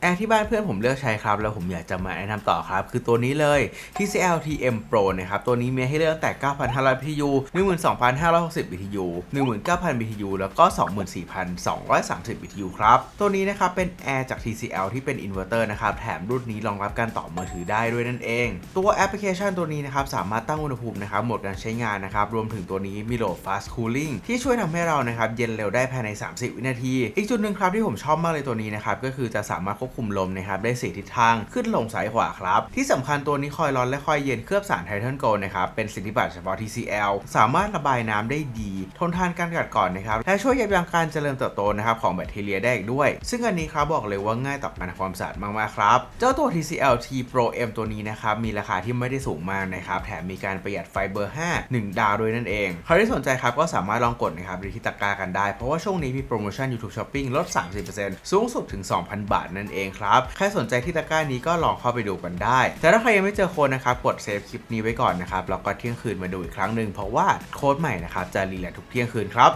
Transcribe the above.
แอร์ที่บ้านเพื่อนผมเลือกใช้ครับ แล้วผมอยากจะมาแนะนำต่อครับ คือตัวนี้เลย TCL TM Pro นะครับ ตัวนี้มีให้เลือกแต่ 9,500 BTU 12,560 BTU 19,000 BTU แล้วก็ 24,230 BTU ครับ ตัวนี้นะครับ เป็นแอร์จาก TCL ที่เป็นอินเวอร์เตอร์นะครับ แถมรุ่นนี้รองรับการต่อมือถือได้ด้วยนั่นเอง ตัวแอปพลิเคชันตัวนี้นะครับ สามารถตั้งอุณหภูมินะครับโหมดการใช้งานนะครับ รวมถึงตัวนี้มีโหลด Fast Cooling ที่ช่วยทำให้เรานะครับเย็นเร็วได้ภายใน 30 วินาที อีกจุดหนึ่งครับที่ผมชอบมากเลยตัวนี้นะครับก็คือจะสามารถควบคุมลมนะครับได้สีทิศทางขึ้นลงซ้ายขวาครับ ที่สำคัญตัวนี้คอยร้อนและคอยเย็นเคลือบสารไทเทนโกลนะครับเป็นสิทธิบัตรเฉพาะ TCL สามารถระบายน้ำได้ดี ทนทานการกัดกร่อนนะครับและช่วยยับยั้งการเจริญเติบโตนะครับของแบคทีเรียได้อีกด้วย ซึ่งอันนี้ครับบอกเลยว่าง่ายต่อการทำความสะอาดมากๆครับเจ้าตัว TCL T Pro M ตัวนี้นะครับมีราคาที่ไม่ได้สูงมากนะครับแถมมีการประหยัดไฟเบอร์ 5 1 ดาวด้วยนั่นเองใครที่สนใจครับก็สามารถลองกดนะครับที่ตะกร้ากันได้เพราะว่าช่วงนี้มีโปรโมชั่น YouTube Shopping ลด 30%สูงสุดถึง 2,000 บาทนั่นเองครับ ใครสนใจที่ตะกร้านี้ก็ลองเข้าไปดูกันได้ แต่ถ้าใครยังไม่เจอโค้ดนะครับ กดเซฟคลิปนี้ไว้ก่อนนะครับ แล้วก็เที่ยงคืนมาดูอีกครั้งหนึ่งเพราะว่าโค้ดใหม่นะครับจะรีแลกทุกเที่ยงคืนครับ